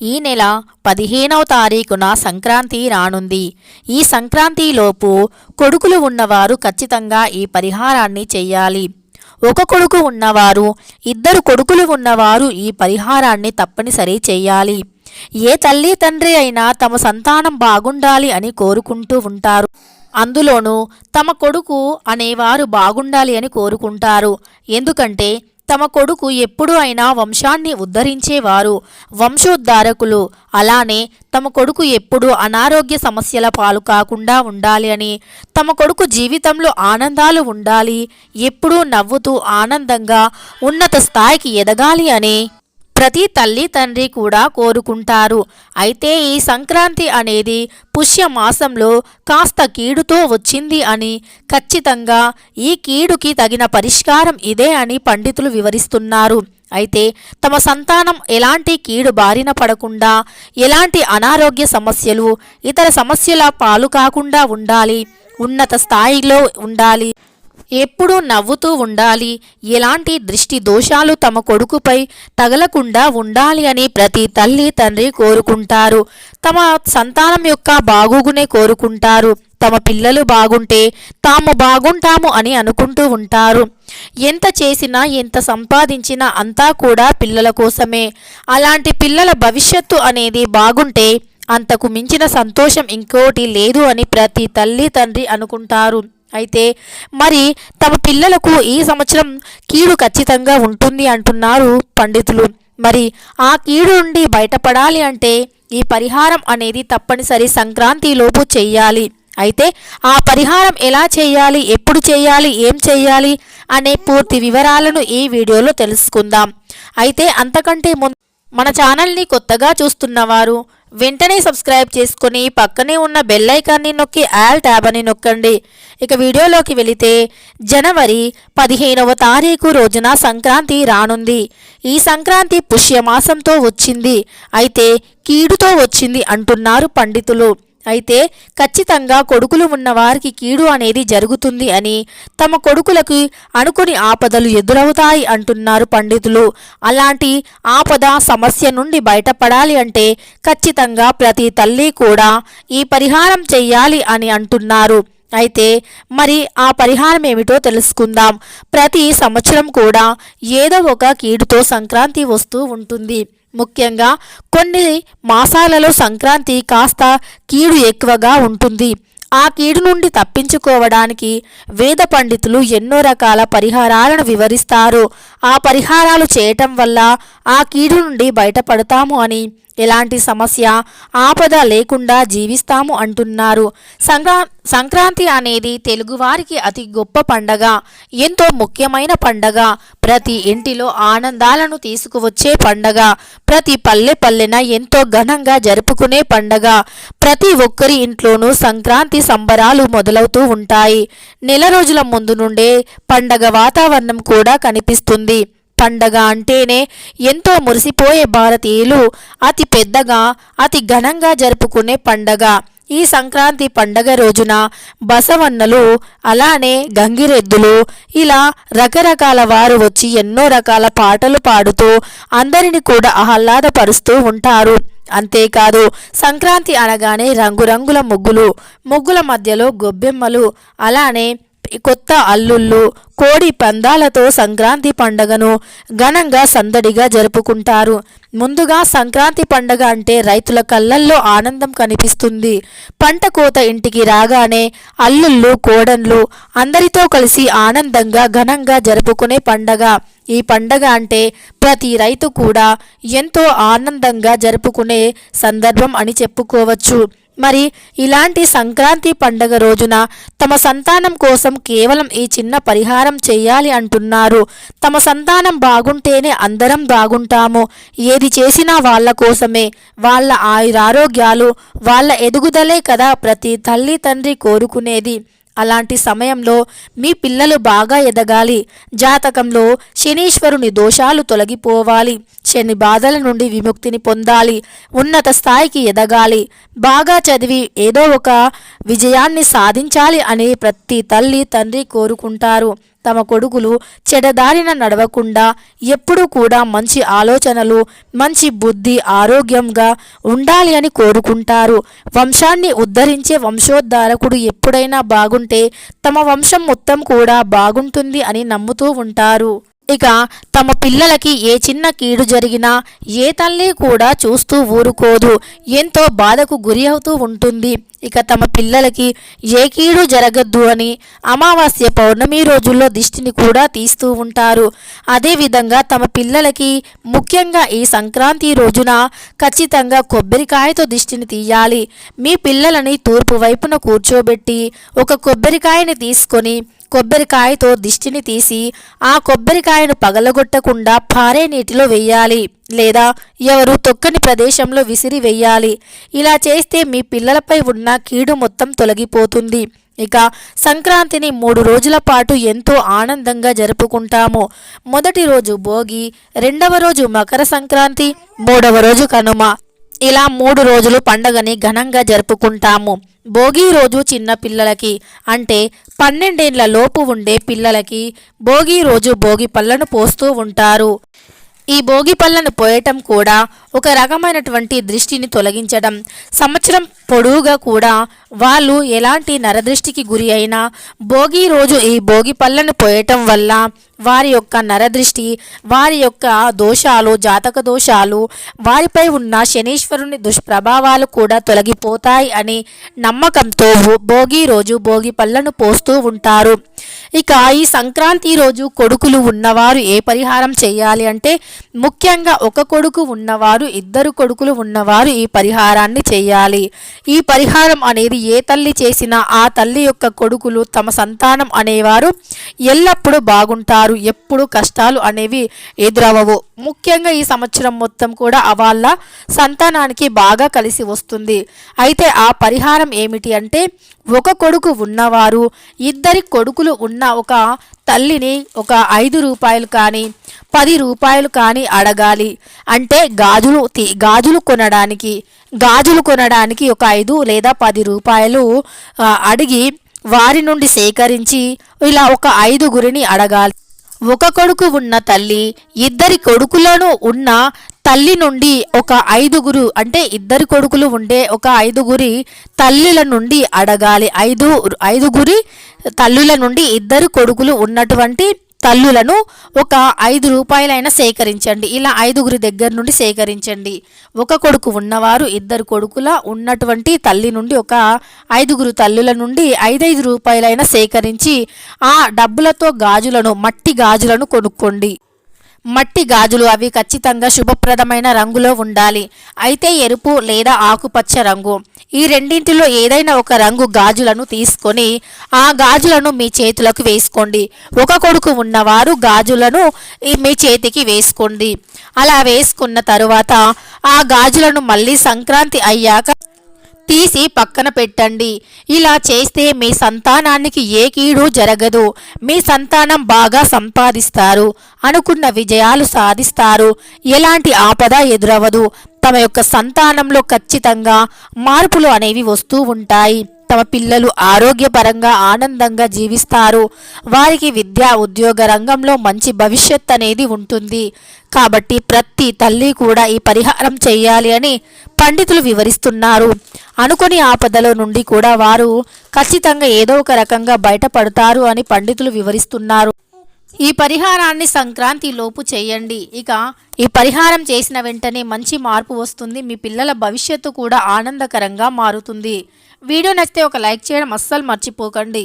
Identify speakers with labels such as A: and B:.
A: ఈ నెల పదిహేనవ తారీఖున సంక్రాంతి రానుంది. ఈ సంక్రాంతిలోపు కొడుకులు ఉన్నవారు ఖచ్చితంగా ఈ పరిహారాన్ని చెయ్యాలి ఒక కొడుకు ఉన్నవారు ఇద్దరు కొడుకులు ఉన్నవారు ఈ పరిహారాన్ని తప్పనిసరి చెయ్యాలి ఏ తల్లి తండ్రి అయినా తమ సంతానం బాగుండాలి అని కోరుకుంటూ ఉంటారు. అందులోనూ తమ కొడుకు అనేవారు బాగుండాలి అని కోరుకుంటారు. ఎందుకంటే తమ కొడుకు ఎప్పుడూ అయినా వంశాన్ని ఉద్ధరించేవారు. వంశోద్ధారకులు అలానే తమ కొడుకు ఎప్పుడూ అనారోగ్య సమస్యల పాలు కాకుండా ఉండాలి అని తమ కొడుకు జీవితంలో ఆనందాలు ఉండాలి ఎప్పుడూ నవ్వుతూ ఆనందంగా ఉన్నత స్థాయికి ఎదగాలి అని ప్రతి తల్లి తండ్రి కూడా కోరుకుంటారు. అయితే ఈ సంక్రాంతి అనేది పుష్యమాసంలో కాస్త కీడుతో వచ్చింది అని ఖచ్చితంగా ఈ కీడుకి తగిన పరిష్కారం ఇదే అని పండితులు వివరిస్తున్నారు. అయితే తమ సంతానం ఎలాంటి కీడు బారిన పడకుండా ఎలాంటి అనారోగ్య సమస్యలు ఇతర సమస్యల పాలు కాకుండా ఉండాలి ఉన్నత స్థాయిలో ఉండాలి ఎప్పుడూ నవ్వుతూ ఉండాలి. ఎలాంటి దృష్టి దోషాలు తమ కొడుకుపై తగలకుండా ఉండాలి అని ప్రతి తల్లి తండ్రి కోరుకుంటారు. తమ సంతానం యొక్క బాగోగునే కోరుకుంటారు. తమ పిల్లలు బాగుంటే తాము బాగుంటాము అని అనుకుంటూ ఉంటారు. ఎంత చేసినా ఎంత సంపాదించినా అంతా కూడా పిల్లల కోసమే. అలాంటి పిల్లల భవిష్యత్తు అనేది బాగుంటే అంతకు మించిన సంతోషం ఇంకోటి లేదు అని ప్రతి తల్లి తండ్రి అనుకుంటారు. అయితే మరి తమ పిల్లలకు ఈ సంవత్సరం కీడు ఖచ్చితంగా ఉంటుంది అంటున్నారు పండితులు. మరి ఆ కీడు నుండి బయటపడాలి అంటే ఈ పరిహారం అనేది తప్పనిసరి సంక్రాంతిలోపు చెయ్యాలి. అయితే ఆ పరిహారం ఎలా చేయాలి ఎప్పుడు చేయాలి ఏం చేయాలి అనే పూర్తి వివరాలను ఈ వీడియోలో తెలుసుకుందాం. అయితే అంతకంటే ముందు మన ఛానల్ని కొత్తగా చూస్తున్నవారు వెంటనే సబ్స్క్రైబ్ చేసుకుని పక్కనే ఉన్న బెల్ ఐకాన్ని నొక్కి ఆల్ ట్యాబ్ అని నొక్కండి. ఇక వీడియోలోకి వెళితే జనవరి పదిహేనవ తారీఖు రోజున సంక్రాంతి రానుంది. ఈ సంక్రాంతి పుష్యమాసంతో వచ్చింది. అయితే కీడుతో వచ్చింది అంటున్నారు పండితులు. అయితే ఖచ్చితంగా కొడుకులు ఉన్నవారికి కీడు అనేది జరుగుతుంది అని తమ కొడుకులకి అనుకుని ఆపదలు ఎదురవుతాయి అంటున్నారు పండితులు. అలాంటి ఆపద సమస్య నుండి బయటపడాలి అంటే ఖచ్చితంగా ప్రతి తల్లి కూడా ఈ పరిహారం చెయ్యాలి అని అంటున్నారు. అయితే మరి ఆ పరిహారం ఏమిటో తెలుసుకుందాం. ప్రతి సంవత్సరం కూడా ఏదో ఒక కీడుతో సంక్రాంతి వస్తూ ఉంటుంది. ముఖ్యంగా కొన్ని మాసాలలో సంక్రాంతి కాస్త కీడు ఎక్కువగా ఉంటుంది. ఆ కీడు నుండి తప్పించుకోవడానికి వేద పండితులు ఎన్నో రకాల పరిహారాలను వివరిస్తారు. ఆ పరిహారాలు చేయటం వల్ల ఆ కీడు నుండి బయటపడతాము అని ఎలాంటి సమస్య ఆపద లేకుండా జీవిస్తాము అంటున్నారు. సంక్రా సంక్రాంతి అనేది తెలుగువారికి అతి గొప్ప పండగ ఎంతో ముఖ్యమైన పండగ. ప్రతి ఇంటిలో ఆనందాలను తీసుకువచ్చే పండగ. ప్రతి పల్లె పల్లెన ఎంతో ఘనంగా జరుపుకునే పండగ. ప్రతి ఒక్కరి ఇంట్లోనూ సంక్రాంతి సంబరాలు మొదలవుతూ ఉంటాయి. నెల రోజుల ముందు నుండే పండగ వాతావరణం కూడా కనిపిస్తుంది. పండగ అంటేనే ఎంతో మురిసిపోయే భారతీయులు అతి పెద్దగా అతి ఘనంగా జరుపుకునే పండగ. ఈ సంక్రాంతి పండగ రోజున బసవన్నలు అలానే గంగిరెద్దులు ఇలా రకరకాల వారు వచ్చి ఎన్నో రకాల పాటలు పాడుతూ అందరిని కూడా ఆహ్లాదపరుస్తూ ఉంటారు. అంతేకాదు సంక్రాంతి అనగానే రంగురంగుల ముగ్గులు ముగ్గుల మధ్యలో గొబ్బెమ్మలు అలానే కొత్త అల్లుళ్ళు కోడి పందాలతో సంక్రాంతి పండగను ఘనంగా సందడిగా జరుపుకుంటారు. ముందుగా సంక్రాంతి పండగ అంటే రైతుల కళ్ళల్లో ఆనందం కనిపిస్తుంది. పంట కోత ఇంటికి రాగానే అల్లుళ్ళు కోడన్లు అందరితో కలిసి ఆనందంగా ఘనంగా జరుపుకునే పండగ. ఈ పండగ అంటే ప్రతి రైతు కూడా ఎంతో ఆనందంగా జరుపుకునే సందర్భం అని చెప్పుకోవచ్చు. మరి ఇలాంటి సంక్రాంతి పండగ రోజున తమ సంతానం కోసం కేవలం ఈ చిన్న పరిహారం చేయాలి అంటున్నారు. తమ సంతానం బాగుంటేనే అందరం బాగుంటాము. ఏది చేసినా వాళ్ళ కోసమే. వాళ్ళ ఆయురారోగ్యాలు వాళ్ళ ఎదుగుదలే కదా ప్రతి తల్లి తండ్రి కోరుకునేది. అలాంటి సమయంలో మీ పిల్లలు బాగా ఎదగాలి. జాతకంలో శనీశ్వరుని దోషాలు తొలగిపోవాలి. శని బాధల నుండి విముక్తిని పొందాలి. ఉన్నత స్థాయికి ఎదగాలి. బాగా చదివి ఏదో ఒక విజయాన్ని సాధించాలి అని ప్రతి తల్లి తండ్రి కోరుకుంటారు. తమ కొడుకులు చెడదారిన నడవకుండా ఎప్పుడూ కూడా మంచి ఆలోచనలు మంచి బుద్ధి ఆరోగ్యంగా ఉండాలి అని కోరుకుంటారు. వంశాన్ని ఉద్ధరించే వంశోద్ధారకుడు ఎప్పుడైనా బాగుంటే తమ వంశం మొత్తం కూడా బాగుంటుంది అని నమ్ముతూ ఉంటారు. ఇక తమ పిల్లలకి ఏ చిన్న కీడు జరిగినా ఏ తల్లి కూడా చూస్తూ ఊరుకోదు. ఎంతో బాధకు గురి అవుతూ ఉంటుంది. ఇక తమ పిల్లలకి ఏ కీడు జరగద్దు అని అమావాస్య పౌర్ణమి రోజుల్లో దిష్టిని కూడా తీస్తూ ఉంటారు. అదేవిధంగా తమ పిల్లలకి ముఖ్యంగా ఈ సంక్రాంతి రోజున ఖచ్చితంగా కొబ్బరికాయతో దిష్టిని తీయాలి. మీ పిల్లలని తూర్పు వైపున కూర్చోబెట్టి ఒక కొబ్బరికాయని తీసుకొని కొబ్బరికాయతో దిష్టిని తీసి ఆ కొబ్బరికాయను పగలగొట్టకుండా పారే నీటిలో వెయ్యాలి లేదా ఎవరు తొక్కని ప్రదేశంలో విసిరి వెయ్యాలి ఇలా చేస్తే మీ పిల్లలపై ఉన్న కీడు మొత్తం తొలగిపోతుంది. ఇక సంక్రాంతిని మూడు రోజుల పాటు ఎంతో ఆనందంగా జరుపుకుంటాము. మొదటి రోజు భోగి రెండవ రోజు మకర సంక్రాంతి మూడవ రోజు కనుమ. ఇలా మూడు రోజులు పండగని ఘనంగా జరుపుకుంటాము. భోగి రోజు చిన్న పిల్లలకి అంటే పన్నెండేండ్ల లోపు ఉండే పిల్లలకి భోగి రోజు భోగి పళ్ళను పోస్తూ ఉంటారు. ఈ భోగి పళ్ళను పోయటం కూడా ఒక రకమైనటువంటి దృష్టిని తొలగించడం. సంవత్సరం పొడవుగా కూడా వాళ్ళు ఎలాంటి నరదృష్టికి గురి అయినా భోగి రోజు ఈ భోగి పళ్ళను పోయటం వల్ల వారి యొక్క నరదృష్టి వారి యొక్క దోషాలు జాతక దోషాలు వారిపై ఉన్న శనీశ్వరుని దుష్ప్రభావాలు కూడా తొలగిపోతాయి అని నమ్మకంతో భోగి రోజు భోగి పళ్ళను పోస్తూ ఉంటారు. ఇక ఈ సంక్రాంతి రోజు కొడుకులు ఉన్నవారు ఏ పరిహారం చేయాలి అంటే ముఖ్యంగా ఒక కొడుకు ఉన్నవారు ఇద్దరు కొడుకులు ఉన్నవారు ఈ పరిహారాన్ని చేయాలి. ఈ పరిహారం అనేది ఏ తల్లి చేసినా ఆ తల్లి యొక్క కొడుకులు తమ సంతానం అనేవారు ఎల్లప్పుడూ బాగుంటారు. వారు ఎప్పుడు కష్టాలు అనేవి ఎదురవవు ముఖ్యంగా ఈ సంవత్సరం మొత్తం కూడా వాళ్ళ సంతానానికి బాగా కలిసి వస్తుంది. అయితే ఆ పరిహారం ఏమిటి అంటే ఒక కొడుకు ఉన్నవారు ఇద్దరి కొడుకులు ఉన్న ఒక తల్లిని ఒక ఐదు రూపాయలు కానీ పది రూపాయలు కానీ అడగాలి. అంటే గాజులు తీ గాజులు కొనడానికి గాజులు కొనడానికి ఒక ఐదు లేదా పది రూపాయలు అడిగి వారి నుండి సేకరించి ఇలా ఒక ఐదుగురిని అడగాలి. ఒక కొడుకు ఉన్న తల్లి ఇద్దరి కొడుకులను ఉన్న తల్లి నుండి ఒక ఐదుగురు అంటే ఇద్దరు కొడుకులు ఉండే ఒక ఐదుగురి తల్లుల నుండి అడగాలి. ఐదు ఐదుగురి తల్లుల నుండి ఇద్దరు కొడుకులు ఉన్నటువంటి తల్లులను ఒక ఐదు రూపాయలైనా సేకరించండి. ఇలా ఐదుగురి దగ్గర నుండి సేకరించండి. ఒక కొడుకు ఉన్నవారు ఇద్దరు కొడుకుల ఉన్నటువంటి తల్లి నుండి ఒక ఐదుగురు తల్లుల నుండి ఐదైదు రూపాయలైనా సేకరించి ఆ డబ్బులతో గాజులను మట్టి గాజులను కొనుక్కోండి. మట్టి గాజులు అవి ఖచ్చితంగా శుభప్రదమైన రంగులో ఉండాలి. అయితే ఎరుపు లేదా ఆకుపచ్చ రంగు. ఈ రెండింటిలో ఏదైనా ఒక రంగు గాజులను తీసుకొని ఆ గాజులను మీ చేతులకు వేసుకోండి. ఒక కొడుకు ఉన్నవారు గాజులను మీ చేతికి వేసుకోండి. అలా వేసుకున్న తరువాత ఆ గాజులను మళ్ళీ సంక్రాంతి అయ్యాక తీసి పక్కన పెట్టండి. ఇలా చేస్తే మీ సంతానానికి ఏ కీడు జరగదు. మీ సంతానం బాగా సంపాదిస్తారు. అనుకున్న విజయాలు సాధిస్తారు. ఎలాంటి ఆపద ఎదురవదు. తమ యొక్క సంతానంలో ఖచ్చితంగా మార్పులు అనేవి వస్తూ ఉంటాయి. తమ పిల్లలు ఆరోగ్యపరంగా ఆనందంగా జీవిస్తారు. వారికి విద్యా ఉద్యోగ రంగంలో మంచి భవిష్యత్ అనేది ఉంటుంది. కాబట్టి ప్రతి తల్లి కూడా ఈ పరిహారం చేయాలి అని పండితులు వివరిస్తున్నారు. అనుకుని ఆపదలో నుండి కూడా వారు ఖచ్చితంగా ఏదో ఒక రకంగా బయటపడతారు అని పండితులు వివరిస్తున్నారు. ఈ పరిహారాన్ని సంక్రాంతి లోపు చేయండి. ఇక ఈ పరిహారం చేసిన వెంటనే మంచి మార్పు వస్తుంది. మీ పిల్లల భవిష్యత్తు కూడా ఆనందకరంగా మారుతుంది. వీడియో నచ్చితే ఒక లైక్ చేయడం అస్సలు మర్చిపోకండి.